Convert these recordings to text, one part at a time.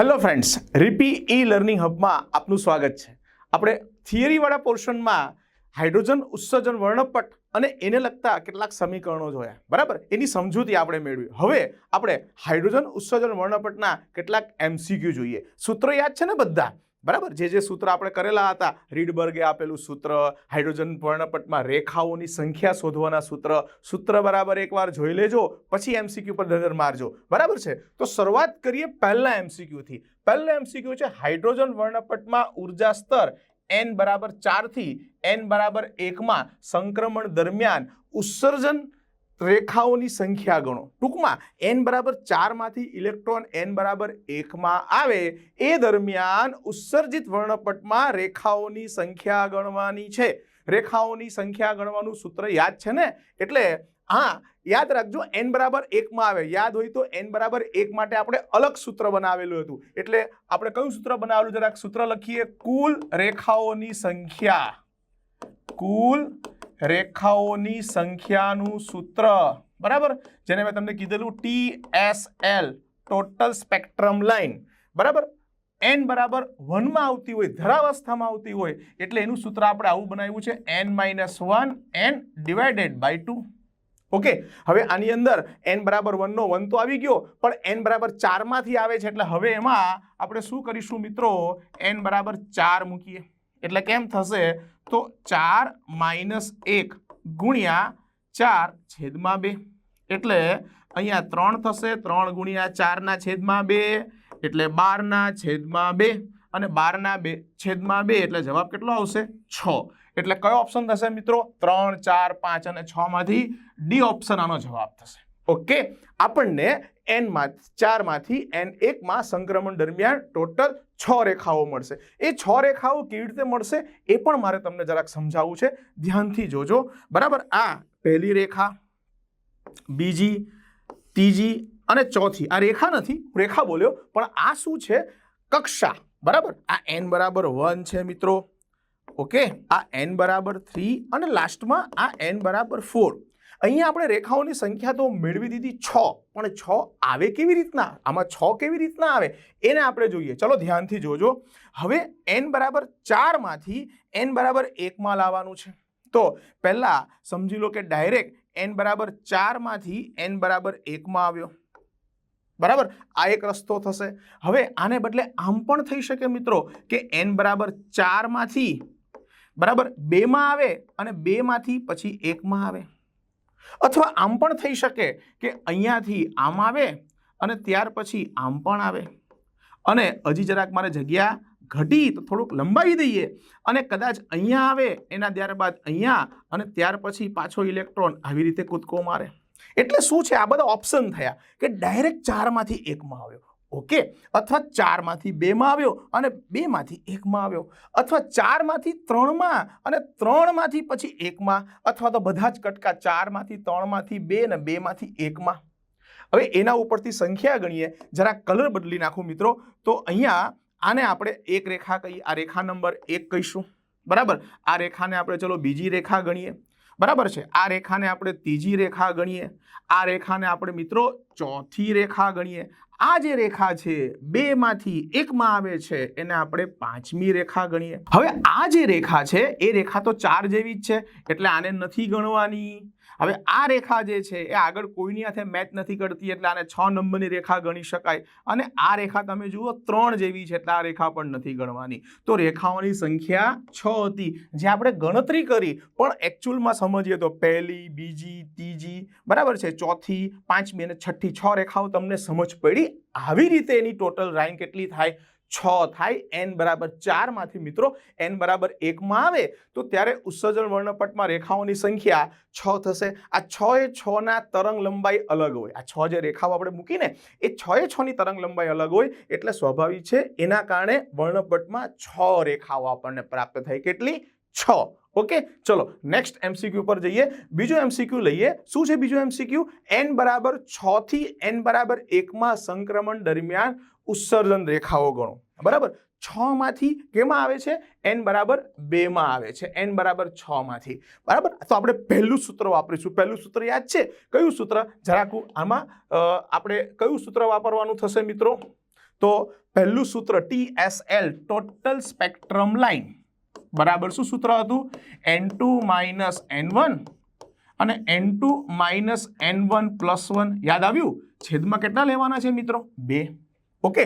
Hello friends રીપી E learning હબમાં આપનું સ્વાગત છે. આપણે થિયરીવાળા પોર્શનમાં હાઇડ્રોજન, ઉત્સર્જન, વર્ણપટ અને એને લગતા કેટલાક સમીકરણો જોયા. બરાબર? એની સમજૂતી આપણે મેળવી. હવે આપણે હાઇડ્રોજન, ઉત્સર્જન, વર્ણપટના કેટલાક એમસીક્યુ જોઈએ. સૂત્રો યાદ છે ને બધા? બરાબર? જે જે સૂત્ર આપણે કરેલા હતા, રીડબર્ગે આપેલું સૂત્ર, હાઇડ્રોજન વર્ણપટમાં રેખાઓની સંખ્યા શોધવાના સૂત્ર સૂત્ર બરાબર એકવાર જોઈ લેજો, પછી એમસીક્યુ પર નજર મારજો. બરાબર છે? તો શરૂઆત કરીએ પહેલા એમસીક્યુથી પહેલા એમસીક્યુ છે હાઇડ્રોજન વર્ણપટમાં ઊર્જા સ્તર એન બરાબર ચારથી એન બરાબર એકમાં સંક્રમણ દરમિયાન ઉત્સર્જન રેખાઓની સંખ્યા ગણો. ટૂંકમાં એન બરાબર ચારમાંથી ઇલેક્ટ્રોન એન બરાબર એકમાં આવે, એ દરમિયાન ઉત્સર્જિત વર્ણપટમાં રેખાઓની સંખ્યા ગણવાની છે. રેખાઓની સંખ્યા ગણવાનું સૂત્ર યાદ છે ને? એટલે હા, યાદ રાખજો એન બરાબર એકમાં આવે. યાદ હોય તો એન બરાબર એક માટે આપણે અલગ સૂત્ર બનાવેલું હતું. એટલે આપણે કયું સૂત્ર બનાવેલું? જરાક સૂત્ર લખીએ. કુલ રેખાઓની સંખ્યા. કુલ રેખાઓની સંખ્યાનું સૂત્ર. બરાબર? જેને મેં તમને કીધેલું T S L total spectrum line બરાબર? એન બરાબર વનમાં આવતી હોય, ધરાવસ્થામાં આવતી હોય, એટલે એનું સૂત્ર આપણે આવું બનાવ્યું છે N minus one N divided by two okay હવે આની અંદર એન બરાબર વનનો વન તો આવી ગયો, પણ એન બરાબર ચારમાંથી આવે છે, એટલે હવે એમાં આપણે શું કરીશું મિત્રો? એન બરાબર ચાર મૂકીએ. એટલે કેમ થશે? તો ચાર માઇનસ એક ગુણ્યા ચાર છેદમાં બે. એટલે અહીંયા ત્રણ થશે, ત્રણ ગુણ્યા ચારના છેદમાં બે, એટલે બારના છેદમાં બે અને બારના બે છેદમાં બે, એટલે જવાબ કેટલો આવશે? છ. એટલે કયો ઓપ્શન થશે મિત્રો? ત્રણ, ચાર, પાંચ અને છ માંથી ડી ઓપ્શન આનો જવાબ થશે. ઓકે? આપણને એનમાં ચારમાંથી એન એકમાં સંક્રમણ દરમિયાન ટોટલ છ રેખાઓ મળશે. એ છ રેખાઓ કેવી રીતે મળશે? એ પણ મારે તમને જરાક સમજાવવું છે. ધ્યાનથી જોજો. બરાબર? આ પહેલી રેખા, બીજી, ત્રીજી અને ચોથી. આ રેખા નથી, રેખા બોલ્યો. પણ આ શું છે? કક્ષા. બરાબર? આ એન બરાબર વન છે મિત્રો. ઓકે? આ એન બરાબર થ્રી અને લાસ્ટમાં આ એન બરાબર ફોર અહીંયા આપણે રેખાઓની સંખ્યા તો મેળવી દીધી છ. પણ છ આવે કેવી રીતના? આમાં છ કેવી રીતના આવે? એને આપણે જોઈએ. ચલો ધ્યાનથી જોજો. હવે એન બરાબર ચારમાંથી એન બરાબર એકમાં લાવવાનું છે. તો પહેલાં સમજી લો કે ડાયરેક્ટ એન બરાબર ચારમાંથી એન બરાબર એકમાં આવ્યો. બરાબર? આ એક રસ્તો થશે. હવે આને બદલે આમ પણ થઈ શકે મિત્રો કે એન બરાબર ચારમાંથી બરાબર બેમાં આવે અને બેમાંથી પછી એકમાં આવે. અથવા આમ પણ થઈ શકે કે અહીંયાથી આમ આવે અને ત્યાર પછી આમ પણ આવે. અને હજી જરાક મારે જગ્યા ઘટી તો થોડુંક લંબાવી દઈએ અને કદાચ અહીંયા આવે એના ત્યારબાદ અહીંયા અને ત્યાર પછી પાછો ઇલેક્ટ્રોન આવી રીતે કૂદકો મારે. એટલે શું છે? આ બધા ઓપ્શન થયા કે ડાયરેક્ટ ચારમાંથી એકમાં આવ્યો. ઓકે? અથવા ચારમાંથી બેમાં આવ્યો અને બેમાંથી એકમાં આવ્યો. અથવા ચારમાંથી ત્રણમાં અને ત્રણમાંથી પછી એકમાં. અથવા તો બધા જ કટકા ચારમાંથી, ત્રણમાંથી બે ને બેમાંથી એકમાં. હવે એના ઉપરથી સંખ્યા ગણીએ. જરા કલર બદલી નાખું મિત્રો. તો અહીંયા આને આપણે એક રેખા કહીએ. આ રેખા નંબર એક કહીશું. બરાબર? આ રેખાને આપણે ચલો બીજી રેખા ગણીએ. બરાબર છે? આ રેખાને આપણે ત્રીજી રેખા ગણીએ. આ રેખાને આપણે મિત્રો ચોથી રેખા ગણીએ. આ જે રેખા છે, બેમાંથી એકમાં આવે છે, એને આપણે પાંચમી રેખા ગણીએ. હવે આ જે રેખા છે, એ રેખા તો ચાર જેવી જ છે, એટલે આને નથી ગણવાની. હવે આ રેખા જે છે, એ આગળ કોઈની સાથે મેચ નથી કરતી એટલે આને છ નંબરની રેખા ગણી શકાય. અને આ રેખા તમે જુઓ, ત્રણ જેવી છે એટલે આ રેખા પણ નથી ગણવાની. તો રેખાઓની સંખ્યા છ હતી. જે આપણે ગણતરી કરી, પણ એકચ્યુઅલમાં સમજીએ તો પહેલી, બીજી, ત્રીજી, બરાબર છે? ચોથી, પાંચમી અને છઠ્ઠી છ રેખાઓ તમને સમજ પડી. આવી રીતે એની ટોટલ રેન્ક કેટલી થાય? છ થાય એન બરાબર ચારમાંથી મિત્રો એન બરાબર એકમાં આવે, તો ત્યારે ઉત્સર્જન વર્ણપટમાં રેખાઓની સંખ્યા છ થશે. આ છ એ છના તરંગ લંબાઈ અલગ હોય. આ છ જે રેખાઓ આપણે મૂકીને, એ છ એ છની તરંગ લંબાઈ અલગ હોય, એટલે સ્વાભાવિક છે એના કારણે વર્ણપટમાં છ રેખાઓ આપણને પ્રાપ્ત થાય. કેટલી? છ. ઓકે? ચલો નેક્સ્ટ એમસીક્યુ પર જઈએ. બીજો એમસીક્યુ લઈએ. શું છે બીજો એમસીક્યુ એન બરાબર છ થી એન બરાબર એકમાં સંક્રમણ દરમિયાન ઉત્સર્જન રેખાઓ ગણો. બરાબર? છ માંથી કેમાં આવે છે? એન બરાબર બેમાં આવે છે. એન બરાબર છ માંથી. બરાબર? તો આપણે પહેલું સૂત્ર વાપરીશું. પહેલું સૂત્ર યાદ છે? કયું સૂત્ર? જરાક આમાં આપણે કયું સૂત્ર વાપરવાનું થશે મિત્રો? તો પહેલું સૂત્ર T S L total spectrum line બરાબર શું સૂત્ર હતું? N two minus N one અને N two minus N one plus one યાદ આવ્યું? છેદમાં કેટલા લેવાના છે મિત્રો? બે. ઓકે.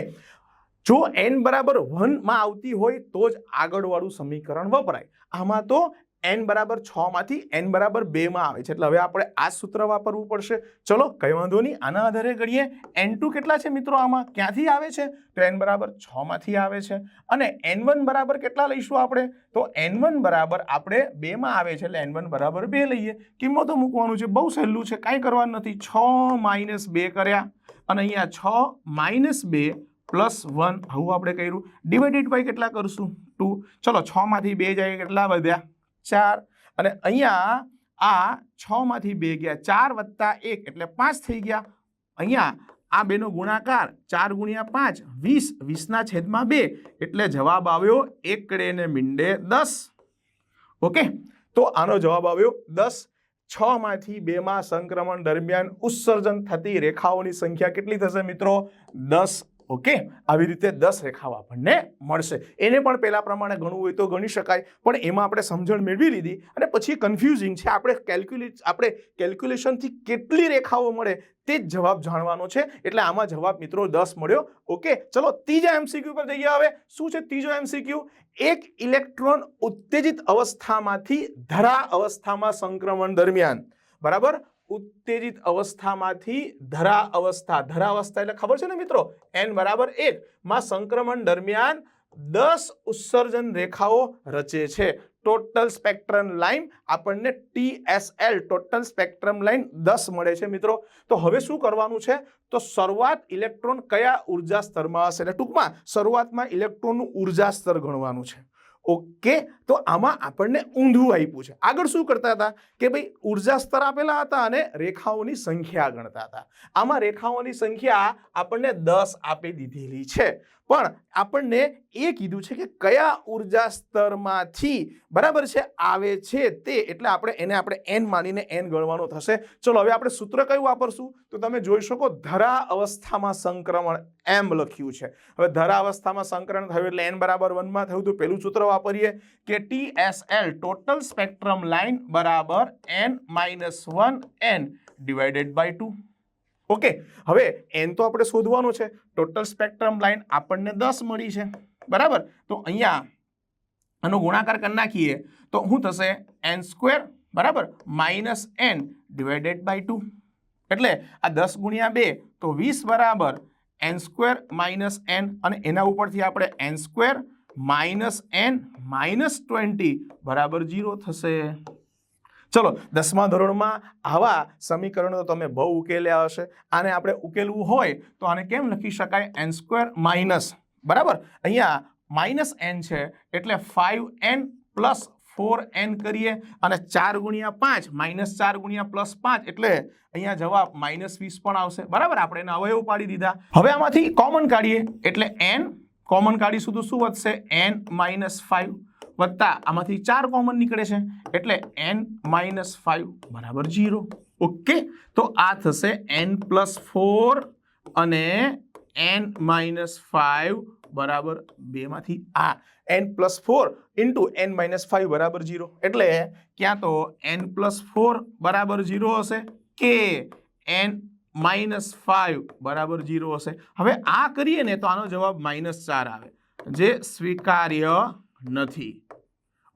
જો એન બરાબર વનમાં આવતી હોય તો જ આગળવાળું સમીકરણ વપરાય. આમાં તો એન બરાબર છ માંથી એન બરાબર બેમાં આવે છે. એટલે હવે આપણે આ સૂત્ર વાપરવું પડશે. ચલો, કઈ વાંધો નહીં. આના આધારે ગણીએ. એન ટુ કેટલા છે મિત્રો આમાં? ક્યાંથી આવે છે? તો એન બરાબર છ માંથી આવે છે. અને એન વન બરાબર કેટલા લઈશું આપણે? તો એન વન બરાબર આપણે બેમાં આવે છે. એટલે એન વન બરાબર બે લઈએ. કિંમતો મૂકવાનું છે. બહુ સહેલું છે. કાંઈ કરવાનું નથી. છ માઇનસ બે કર્યા. અને અહીંયા છ માઇનસ બે પ્લસ વન. આવું આપણે કર્યું. ડિવાઇડેડ બાય કેટલા કરશું? ટુ. ચલો, છ માંથી બે જાય. કેટલા વધ્યા? ચાર. અને અહીંયા આ છ માંથી બે ગયા. ચાર વત્તા એક એટલે પાંચ થઈ ગયા. અહીંયા આ બેનો ગુણાકાર ચાર ગુણ્યા પાંચ, વીસ. વીસના છેદમાં બે એટલે જવાબ આવ્યો એકડે ને મીંડે દસ. ઓકે? તો આનો જવાબ આવ્યો દસ. છ માંથી બેમાં સંક્રમણ દરમિયાન ઉત્સર્જન થતી રેખાઓની સંખ્યા કેટલી થશે મિત્રો? દસ ઓકે? આવી રીતે દસ રેખાઓ આપણને મળશે. એને પણ પહેલા પ્રમાણે ગણવું હોય તો ગણી શકાય, પણ એમાં આપણે સમજણ મેળવી લીધી અને પછી કન્ફ્યુઝિંગ છે. આપણે કેલ્ક્યુલેટ આપણે કેલ્ક્યુલેશનથી કેટલી રેખાઓ મળે તે જ જવાબ જાણવાનો છે. એટલે આમાં જવાબ મિત્રો દસ મળ્યો. ઓકે? ચલો, ત્રીજા એમસીક્યુ પર જઈએ હવે. શું છે ત્રીજો એમસીક્યુ એક ઇલેક્ટ્રોન ઉત્તેજિત અવસ્થામાંથી ધરા અવસ્થામાં સંક્રમણ દરમિયાન. બરાબર? ઉત્તેજિત અવસ્થામાંથી ધરા અવસ્થા. ધરા અવસ્થા એટલે ખબર છે ને મિત્રો? એન બરાબર એક. માં સંક્રમણ દરમિયાન દસ ઉત્સર્જન રેખાઓ રચે છે. ટોટલ સ્પેક્ટ્રમ લાઈન આપણને ટીએસએલ ટોટલ સ્પેક્ટ્રમ લાઈન દસ મળે છે મિત્રો. તો હવે શું કરવાનું છે? તો શરૂઆત ઇલેક્ટ્રોન કયા ઊર્જા સ્તરમાં હશે? એટલે ટૂંકમાં શરૂઆતમાં ઇલેક્ટ્રોનનું ઊર્જા સ્તર ગણવાનું છે. ઓકે? તો આમાં આપણને ઊંધું આપ્યું છે. આગળ શું કરતા હતા? કે ભાઈ ઊર્જા સ્તર આપેલા હતા અને રેખાઓની સંખ્યા ગણતા હતા. આમાં રેખાઓની સંખ્યા આપણને દસ આપી દીધેલી છે. પણ આપણને એ કીધું છે કે કયા ઊર્જા સ્તરમાંથી બરાબર છે, આવે છે તે, એટલે આપણે એને આપણે એન માનીને એન ગણવાનો થશે. ચલો, હવે આપણે સૂત્ર કયું વાપરશું? તો તમે જોઈ શકો, ધરા અવસ્થામાં સંક્રમણ એમ લખ્યું છે. હવે ધરા અવસ્થામાં સંક્રમણ થયું એટલે એન બરાબર વનમાં થયું. તો પેલું સૂત્ર વાપરીએ કે T S L total spectrum line બરાબર N minus one N divided by two okay હવે એન તો આપણે શોધવાનું છે. ટોટલ સ્પેક્ટ્રમ લાઇન આપણને દસ મળી છે. બરાબર? તો અહીંયા આનો ગુણાકાર કરી નાખીએ તો શું થશે? એન સ્ક્વેર બરાબર? Minus N divided by two એટલે આ દસ ગુણ્યા બે તો વીસ બરાબર એન સ્ક્વેર માઇનસ એન અને એના ઉપરથી આપણે N square minus N minus twenty બરાબર જીરો થશે. ચલો, દસમા ધોરણમાં આવા સમીકરણો તમે બહુ ઉકેલ્યા હશે. આને આપણે ઉકેલવું હોય તો આને કેમ લખી શકાય? N square minus. બરાબર? અહીંયા માઇનસ એન છે, એટલે five N plus four N કરીએ અને ચાર ગુણ્યા પાંચ, માઇનસ ચાર ગુણ્યા પ્લસ પાંચ, એટલે અહીંયા જવાબ માઇનસ વીસ પણ આવશે. બરાબર? આપણે એને અવયવ પાડી દીધા. હવે આમાંથી કોમન કાઢીએ. એટલે એન કોમન કાઢીશું તો શું વધશે? એન માઇનસ ફાઇવ વત્તા આમાંથી ચાર કોમન નીકળે છે. એટલે એન માઇનસ ફાઇવ બરાબર જીરો ઓકે તો આ થશે એન પ્લસ ફોર અને એન માઇનસ ફાઇવ બરાબર બેમાંથી આ. N plus four into n minus five બરાબર જીરો એટલે ક્યાં તો એન પ્લસ ફોર બરાબર જીરો હશે? કે એન માઇનસ ફાઇવ બરાબર જીરો હશે. હવે આ કરીએ ને તો આનો જવાબ માઇનસ ચાર આવે. જે સ્વીકાર્ય નથી.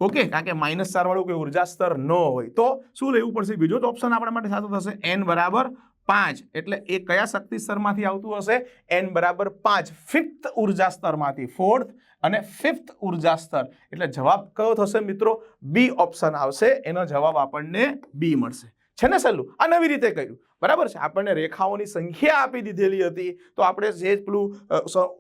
ઓકે, કારણ કે માઇનસ ચાર વાળું કોઈ ઊર્જા સ્તર ન હોય. તો શું લેવું પડશે? બીજો જ ઓપ્શન આપણા માટે સાચો થશે. એન બરાબર પાંચ. એટલે એ કયા શક્તિ સ્તરમાંથી આવતું હશે? એન બરાબર પાંચ. ફિફ્થ ઊર્જા સ્તરમાંથી, ફોર્થ અને ફિફ્થ ઊર્જા સ્તર. એટલે જવાબ કયો થશે મિત્રો? બી ઓપ્શન આવશે. એનો જવાબ આપણને બી મળશે. છે ને સહેલું આ નવી રીતે કર્યું. બરાબર છે? આપણને રેખાઓની સંખ્યા આપી દીધેલી હતી. તો આપણે જે પેલું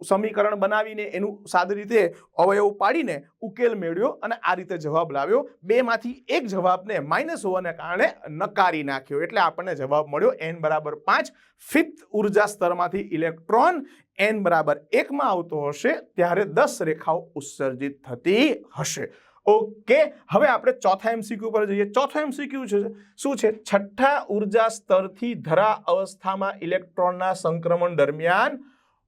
સમીકરણ બનાવીને એનું સાદી રીતે અવયવ પાડીને ઉકેલ મેળવ્યો અને આ રીતે જવાબ લાવ્યો. બેમાંથી એક જવાબને માઇનસ હોવાને કારણે નકારી નાખ્યો. એટલે આપણને જવાબ મળ્યો એન બરાબર પાંચ. ફિફ્થ ઊર્જા સ્તરમાંથી ઇલેક્ટ્રોન એન બરાબર એકમાં આવતો હશે. ત્યારે દસ રેખાઓ ઉત્સર્જિત થતી હશે. ઓકે, હવે આપણે ચોથા એમસીક્યુ પર જઈએ. ચોથો એમસીક્યુ છે, શું છે? છઠ્ઠા ઊર્જા સ્તરથી ધરા અવસ્થામાં ઇલેક્ટ્રોનના સંક્રમણ દરમિયાન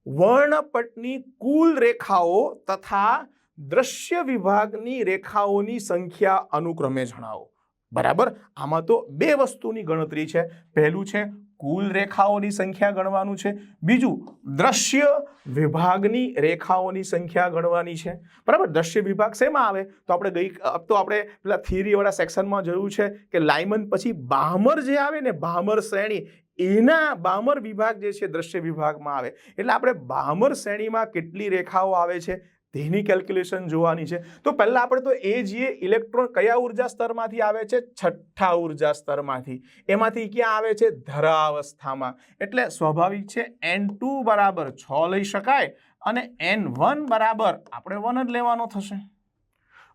વર્ણપટની કુલ રેખાઓ તથા દ્રશ્ય વિભાગની રેખાઓની સંખ્યા અનુક્રમે જણાવો. બરાબર? આમાં તો બે વસ્તુની ગણતરી છે. પહેલું છે, કુલ રેખાઓની સંખ્યા ગણવાનું છે. બીજું, દ્રશ્ય વિભાગની રેખાઓની સંખ્યા ગણવાની છે. બરાબર? દ્રશ્ય વિભાગ શેમાં આવે? તો આપણે ગઈ તો આપણે પેલા થિયરીવાળા સેક્શનમાં જોયું છે કે લાયમન પછી બામર જે આવે ને, બામર શ્રેણી, એના બામર વિભાગ જે છે દ્રશ્ય વિભાગમાં આવે. એટલે આપણે બામર શ્રેણીમાં કેટલી રેખાઓ આવે છે? તેની કેલ્ક્યુલેશન જોવાની છે. તો પહેલાં આપણે તો એ જે ઇલેક્ટ્રોન કયા ઊર્જા સ્તરમાંથી આવે છે? છઠ્ઠા ઊર્જા સ્તરમાંથી. એમાંથી ક્યાં આવે છે? ધરાવસ્થામાં. એટલે સ્વાભાવિક છે એન ટુ બરાબર છ લઈ શકાય અને એન વન બરાબર આપણે વન જ લેવાનો થશે.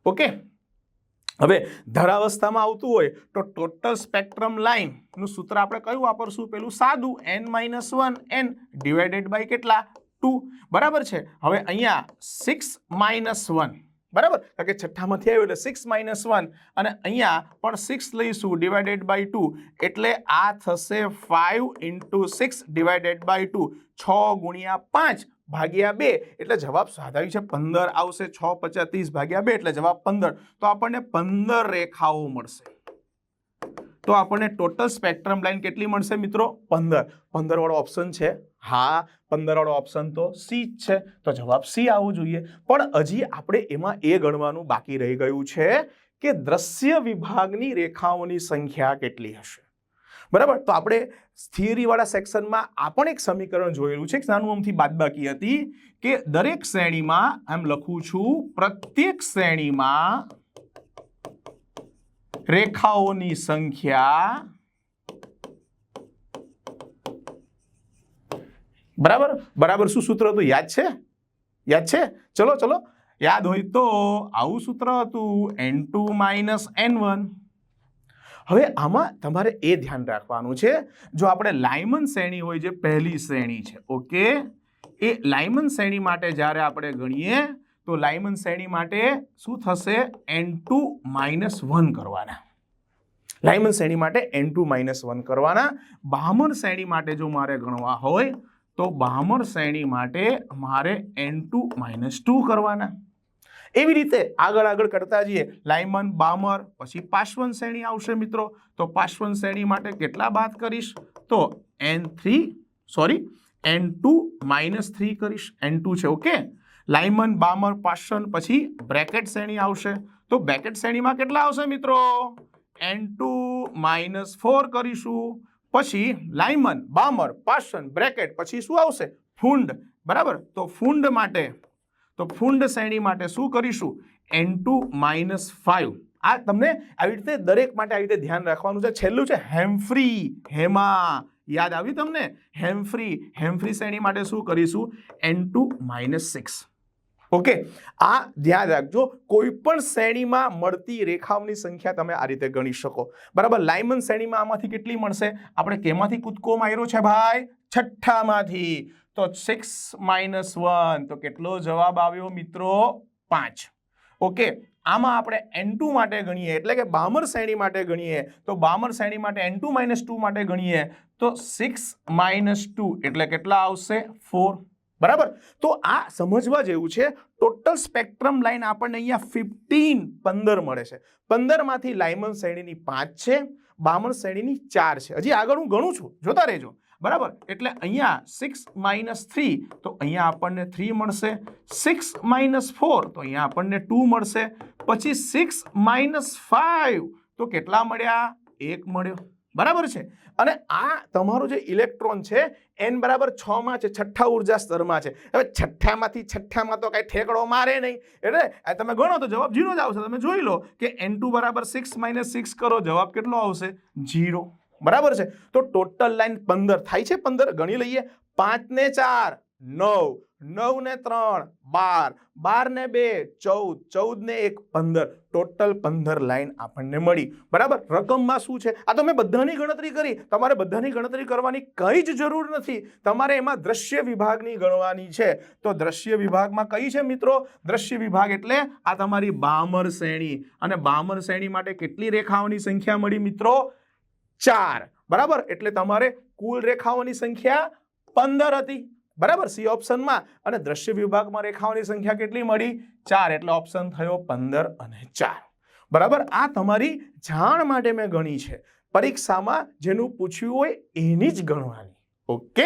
ઓકે હવે ધરાવસ્થામાં આવતું હોય તો ટોટલ સ્પેક્ટ્રમ લાઇનનું સૂત્ર આપણે કયું વાપરશું? પેલું સાદું n minus one n divided by કેટલા? ટુ. બરાબર છે? હવે અહીંયા સિક્સ માઇનસ વન બરાબર? કારણ કે છઠ્ઠામાંથી આવ્યું એટલે સિક્સ માઇનસ વન અને અહીંયા પણ સિક્સ લઈશું ડિવાઇડેડ બાય ટુ એટલે આ થશે five into six divided by two છ ગુણ્યા પાંચ ભાગ્યા બે. એટલે જવાબ સ્વાભાવિક છે પંદર. આવશે છ પચાસ ભાગ્યા બે એટલે જવાબ પંદર. તો આપણને પંદર રેખાઓ મળશે. તો આપણને ટોટલ સ્પેક્ટ્રમ લાઇન કેટલી મળશે મિત્રો? પંદર. પંદર વાળો ઓપ્શન છે. હા પંદર વાળો ઓપ્શન તો સી જ છે. તો જવાબ સી આવવું જોઈએ. પણ હજી આપણે એમાં એ ગણવાનું બાકી રહી ગયું છે કે દ્રશ્ય વિભાગની રેખાઓની સંખ્યા કેટલી હશે. બરાબર? તો આપણે થિયરીવાળા સેક્શનમાં આ પણ એક સમીકરણ જોયેલું છે નાનું અમથી બાદબાકી હતી કે દરેક શ્રેણીમાં એમ લખું છું, પ્રત્યેક શ્રેણીમાં રેખાઓની સંખ્યા બરાબર? બરાબર શું સૂત્ર હતું? યાદ છે? યાદ છે? ચલો ચલો. યાદ હોય તો આવું સૂત્ર હતું n two minus n one હવે આમાં તમારે એ ધ્યાન રાખવાનું છે. જો આપણે લાયમન શ્રેણી હોય જે પહેલી શ્રેણી છે, ઓકે? એ લાયમન શ્રેણી માટે જ્યારે આપણે ગણીએ તો લાયમન શ્રેણી માટે શું થશે? એન ટુ માઇનસ વન કરવાના. લાયમન શ્રેણી માટે એન ટુ માઇનસ વન કરવાના. બામર શ્રેણી માટે જો મારે ગણવા હોય, તો બામર શ્રેણી માટે મારે એન ટુ માઇનસ ટુ કરવાના. એવી રીતે આગળ આગળ કરતા જઈએ. લાયમન બામર પછી પાશ્વન શ્રેણી આવશે મિત્રો. તો પાશ્વન શ્રેણી માટે કેટલા બાદ કરીશ? તો n three sorry n two minus three કરીશ. એન ટુ છે ઓકે લાયમન, બામર પાશન પછી બ્રેકેટ શ્રેણી આવશે. તો બ્રેકેટ શ્રેણીમાં કેટલા આવશે મિત્રો? એન ટુ માઇનસ ફોર કરીશું. પછી લાયમન, બામર પાશન બ્રેકેટ, પછી શું આવશે? ફૂંડ. બરાબર? તો ફૂંડ માટે, તો ફૂંડ શ્રેણી માટે શું કરીશું? એન ટુ માઇનસ ફાઇવ આ તમને આવી રીતે દરેક માટે આવી રીતે ધ્યાન રાખવાનું છે. છેલ્લું છે હેમફ્રી, હેમા. યાદ આવ્યું તમને? હેમફ્રી. હેમફ્રી શ્રેણી માટે શું કરીશું? N two minus six. Okay, આ ધ્યાન રાખજો કોઈ પણ શ્રેણીમાં મળતી રેખાઓની સંખ્યા તમે આ રીતે ગણી શકો. બરાબર, લાયમન શ્રેણીમાં આમાંથી કેટલી મળશે? આપણે કેમાંથી કૂદકો માર્યો છે ભાઈ? છઠ્ઠામાંથી. તો સિક્સ માઇનસ વન તો કેટલો જવાબ આવ્યો મિત્રો? પાંચ. ઓકે, આમાં આપણે એન ટુ માટે ગણીએ, એટલે કે બામર શ્રેણી માટે ગણીએ. તો બામર શ્રેણી માટે એન ટુ માઇનસ ટુ માટે ગણીએ. તો સિક્સ માઇનસ ટુ એટલે કેટલા આવશે? ફોર બરાબર? તો આ સમજવા જેવું છે, ટોટલ સ્પેક્ટ્રમ લાઈન આપણને અહીંયા ફિફ્ટીન પંદર મળે છે. પંદરમાંથી લાયમન શ્રેણીની પાંચ છે, બામણ શ્રેણીની ચાર છે. હજી આગળ હું ગણું છું. જોતા રહેજો. બરાબર? એટલે અહીંયા સિક્સ માઇનસ થ્રી તો અહીંયા આપણને થ્રી મળશે. સિક્સ માઇનસ ફોર તો અહીંયા આપણને ટુ મળશે. પછી સિક્સ માઇનસ ફાઇવ તો કેટલા મળ્યા? એક મળ્યો. બરાબર છે? અને આ તમારો જે ઇલેક્ટ્રોન છે, એન બરાબર છ માં છે, છઠ્ઠા ઊર્જા સ્તરમાં છે. હવે છઠ્ઠામાંથી છઠ્ઠામાં તો કાંઈ ઠેકડો મારે નહીં. એટલે તમે ગણો તો જવાબ જીરો જ આવશે. તમે જોઈ લો કે એન ટુ બરાબર સિક્સ માઇનસ સિક્સ કરો, જવાબ કેટલો આવશે? જીરો. બરાબર છે? તો ટોટલ લાઈન પંદર. થાય છે પંદર? ગણી લઈએ. પાંચ ને ચાર. નવ. નવ ને ત્રણ, બાર. બાર ને બે, ચૌદ. ચૌદ ને એક, પંદર. ટોટલ પંદર લાઈન આપણને મળી. બરાબર? રકમમાં શું છે? આ તો મેં બધાની ગણતરી કરી. તમારે બધાની ગણતરી કરવાની કંઈ જ જરૂર નથી. તમારે એમાં દ્રશ્ય વિભાગની ગણવાની છે. તો દ્રશ્ય વિભાગમાં કઈ છે મિત્રો? દ્રશ્ય વિભાગ એટલે આ તમારી બામર શ્રેણી. અને બામર શ્રેણી માટે કેટલી રેખાઓની સંખ્યા મળી મિત્રો? ચાર. બરાબર? એટલે તમારે કુલ રેખાઓની સંખ્યા પંદર હતી. બરાબર? સી ઓપ્શનમાં અને દ્રશ્ય વિભાગમાં રેખાઓની સંખ્યા કેટલી મળી? ચાર. એટલે ઓપ્શન થયો પંદર અને ચાર. બરાબર? આ તમારી જાણ માટે મેં ગણી છે. પરીક્ષામાં જેનું પૂછ્યું હોય એની જ ગણવાની. ઓકે?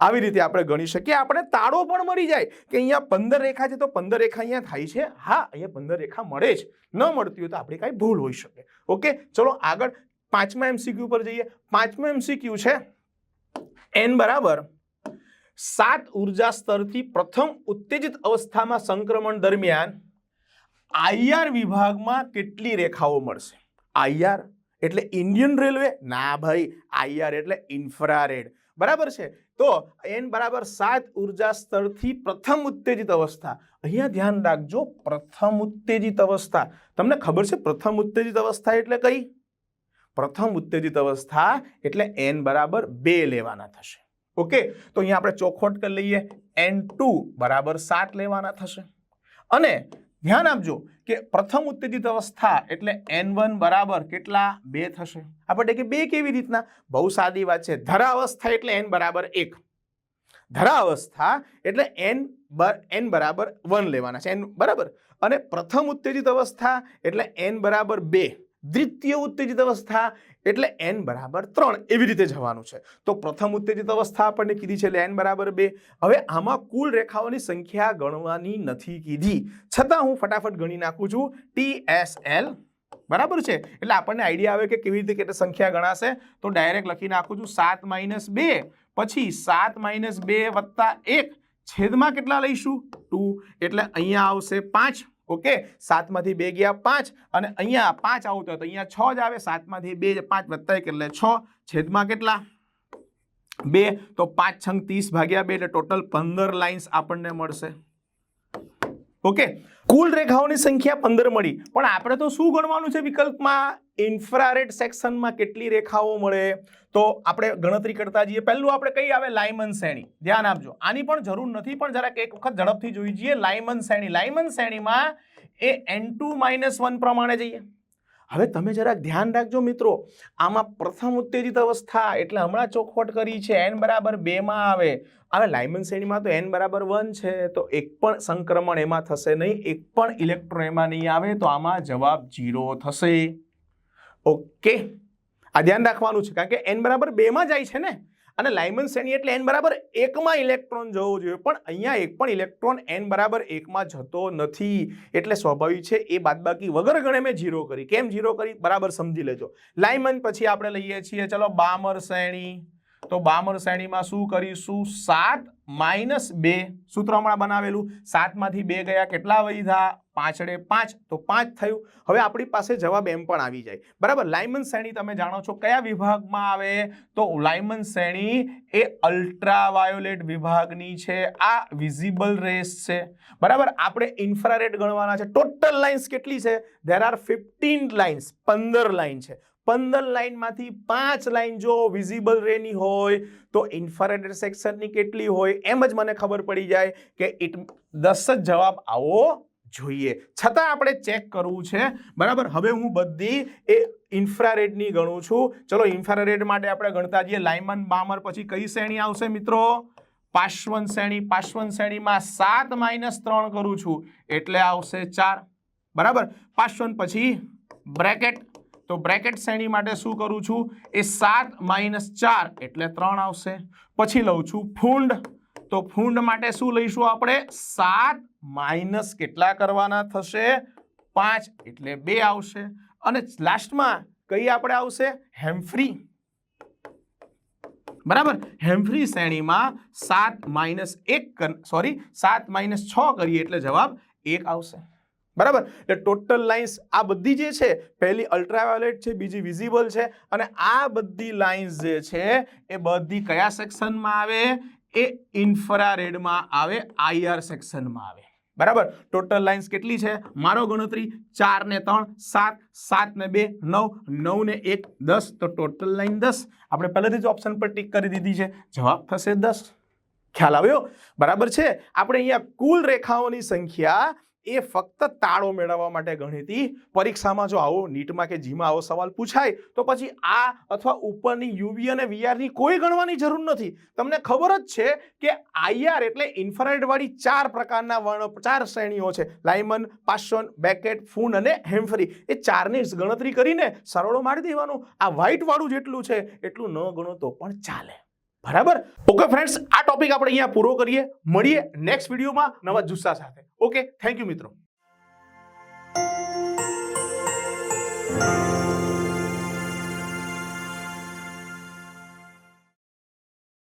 આવી રીતે આપણે ગણી શકીએ. આપણે તાળો પણ મળી જાય કે અહીંયા પંદર રેખા છે તો પંદર રેખા અહીંયા થાય છે. હા, અહીંયા પંદર રેખા મળે જ. ન મળતી હોય તો આપણી કાંઈ ભૂલ હોઈ શકે. ઓકે? ચલો આગળ પાંચમા એમસીક્યુ પર જઈએ. પાંચમા એમસીક્યુ છે. એન બરાબર? સાત ઊર્જા સ્તરથી પ્રથમ ઉત્તેજિત અવસ્થામાં સંક્રમણ દરમિયાન આઈઆર વિભાગમાં કેટલી રેખાઓ મળશે? આઈઆર એટલે ઇન્ડિયન રેલવે? ના ભાઈ આઈઆર એટલે ઇન્ફ્રારેડ. બરાબર છે? તો એન બરાબર સાત ઊર્જા સ્તરથી પ્રથમ ઉત્તેજિત અવસ્થા. અહીંયા ધ્યાન રાખજો, પ્રથમ ઉત્તેજિત અવસ્થા. તમને ખબર છે પ્રથમ ઉત્તેજિત અવસ્થા એટલે કઈ? પ્રથમ ઉત્તેજિત અવસ્થા એટલે એન બરાબર બે લેવાના થશે. ઓકે તો અહીંયા આપણે ચોખવટ કરી લઈએ. એન ટુ બરાબર સાત લેવાના થશે. અને ધ્યાન આપજો કે પ્રથમ ઉત્તેજિત અવસ્થા એટલે એન વન બરાબર કેટલા? બે થશે. આપણે કે બે કેવી રીતના? બહુ સાદી વાત છે. ધરાવસ્થા એટલે એન બરાબર એક. ધરાવસ્થા એટલે એન એન બરાબર વન લેવાના છે. એન બરાબર. અને પ્રથમ ઉત્તેજિત અવસ્થા એટલે એન બરાબર બે. દ્વિતીય ઉત્તેજિત અવસ્થા એટલે એન બરાબર ત્રણ એવી રીતે જવાનું છે. તો પ્રથમ ઉત્તેજિત અવસ્થા આપણને કીધી છે એટલે એન બરાબર બે. હવે આમાં કુલ રેખાઓની સંખ્યા ગણવાની નથી કીધી. છતાં હું ફટાફટ ગણી નાખું છું. ટી એસ એલ બરાબર છે? એટલે આપણને આઈડિયા આવે કે કેવી રીતે કેટલી સંખ્યા ગણાશે. તો ડાયરેક્ટ લખી નાખું છું સાત માઇનસ બે. પછી સાત માઇનસ બે વત્તા એક. છેદમાં કેટલા લઈશું? ટુ. એટલે અહીંયા આવશે પાંચ. ઓકે? સાતમાંથી બે ગયા પાંચ અને અહીંયા પાંચ આવતો તો અહીંયા છ જ આવે. સાતમાંથી બે પાંચ વત્તા એક એટલે છ. છેદમાં કેટલા? બે. તો પાંચ છંગ ત્રીસ ભાગ્યા બે એટલે ટોટલ પંદર લાઇન્સ આપણને મળશે. ઓકે? કુલ રેખાઓની સંખ્યા પંદર મળી. પણ આપણે તો શું ગણવાનું છે વિકલ્પમાં? ઇન્ફ્રારેડ સેક્શનમાં કેટલી રેખાઓ મળે? તો આપણે ગણતરી કરતા જઈએ. પહેલું આપણે કઈ આવે? લાઇમન શ્રેણી. ધ્યાન આપજો. આની પણ જરૂર નથી, પણ જરાક એક વખત ઝડપથી જોઈ જઈએ. લાઇમન શ્રેણી. લાઇમન શ્રેણીમાં એ એન ટુ માઇનસ વન પ્રમાણે જઈએ. હવે તમે જરાક ધ્યાન રાખજો મિત્રો. આમાં પ્રથમ ઉત્તેજિત અવસ્થા એટલે હમણાં ચોખવટ કરી છે એન બરાબર બેમાં આવે. હવે લાઇમન શ્રેણીમાં તો એન બરાબર વન છે, તો એક પણ સંક્રમણ એમાં થશે નહીં, એક પણ ઇલેક્ટ્રોન એમાં નહીં આવે, તો આમાં જવાબ જીરો થશે. ઓકે. આ ધ્યાન રાખવાનું છે, કારણ કે એન બરાબર બેમાં જાય છે ને? અને લાઇમન શ્રેણી એટલે એન બરાબર એકમાં ઇલેક્ટ્રોન જવો જોઈએ. પણ અહીંયા એક પણ ઇલેક્ટ્રોન એન બરાબર એકમાં જતો નથી. એટલે સ્વાભાવિક છે, એ બાદબાકી વગર ગણે મેં ઝીરો કરી. કેમ જીરો કરી? બરાબર સમજી લેજો. લાઇમન પછી આપણે લઈએ છીએ, ચલો, બામર શ્રેણી. તો બામર શ્રેણીમાં શું કરીશું? સાત માઇનસ બે. સૂત્ર હમણાં બનાવેલું? સાતમાંથી બે ગયા કેટલા વધ્યા પાંચડે પાંચ. તો પાંચ થયું. હવે આપણી પાસે જવાબ એમ પણ આવી જાય. બરાબર? લાઇમન શ્રેણી તમે જાણો છો કયા વિભાગમાં આવે? તો લાઇમન શ્રેણી એ અલ્ટ્રાવાયોલેટ વિભાગની છે. આ વિઝિબલ રેસ છે. બરાબર? આપણે ઇન્ફ્રારેડ ગણવાના છે. ટોટલ લાઇન્સ કેટલી છે? There are fifteen lines. પંદર લાઇન છે. પંદર લાઇનમાંથી પાંચ લાઇન જો વિઝિબલ રેની હોય, તો ઇન્ફ્રારેડ સેક્શનની કેટલી હોય, એમ જ મને ખબર પડી જાય કે ઇટ દસ જ જવાબ આવો જોઈએ. છતાં આપણે ચેક કરવું છે, બરાબર? હવે હું બધી એ ઇન્ફ્રારેડની ગણું છું. ચલો, ઇન્ફ્રારેડ માટે આપણે ગણતા જઈએ લાઇમન બામર પછી કઈ શ્રેણી આવશે મિત્રો? પાશ્વન શ્રેણી. પાશ્વન શ્રેણીમાં સાત માઇનસ ત્રણ કરું છું. એટલે આવશે ચાર. બરાબર? પાશ્વન પછી બ્રેકેટ. તો બ્રેકેટ શ્રેણી માટે શું કરું છું? એ સાત માઇનસ ચાર એટલે ત્રણ આવશે. પછી લઉં છું ફૂંડ. તો ફૂંડ માટે શું લઈશું આપણે? સાત માઇનસ કેટલા કરવાના થશે? પાંચ એટલે બે આવશે. અને લાસ્ટમાં કઈ આપણે આવશે? હેમ્ફ્રી. બરાબર? હેમ્ફ્રી શ્રેણીમાં સાત માઇનસ એક સોરી સાત માઇનસ છ કરીએ એટલે જવાબ એક આવશે. બરાબર? એટલે ટોટલ લાઇન્સ આ બધી જે છે, પહેલી અલ્ટ્રાવાયોલેટ છે, બીજી વિઝિબલ છે, અને આ બધી લાઇન્સ જે છે, એ બધી કયા સેક્શનમાં આવે? એ ઇન્ફ્રારેડમાં આવે આઈઆર સેક્શનમાં આવે. બરાબર? ટોટલ લાઇન્સ કેટલી છે? મારો ગણતરી ચાર ને ત્રણ, સાત સાત ને બે, નવ નવ ને એક, દસ. તો ટોટલ લાઇન દસ. આપણે પહેલેથી જ ઓપ્શન પર ટીક કરી દીધી છે. જવાબ થશે દસ. ખ્યાલ આવ્યો? બરાબર છે? આપણે અહીંયા કુલ રેખાઓની સંખ્યા એ ફક્ત તાળો મેળવવા માટે ગણિતી પરીક્ષામાં જો આવો નીટમાં કે જીમાં આવો સવાલ પૂછાય, તો પછી આ અથવા ઉપરની યુવી અને વીઆરની કોઈ ગણવાની જરૂર નથી. તમને ખબર જ છે કે આઈઆર એટલે ઇન્ફ્રારેડવાળી ચાર પ્રકારના વર્ણ ચાર શ્રેણીઓ છે. લાઇમન પાસોન બેકેટ, ફૂન અને હેમ્ફરી. એ ચારની ગણતરી કરીને સરળો મારી દેવાનું. આ વ્હાઇટવાળું જેટલું છે, એટલું ન ગણો તો પણ ચાલે. બરાબર? ઓકે ફ્રેન્ડ્સ આ ટોપિક આપણે અહીંયા પૂરો કરીએ. મળીએ નેક્સ્ટ વિડીયોમાં નવા જુસ્સા સાથે. ઓકે થેન્ક યુ મિત્રો.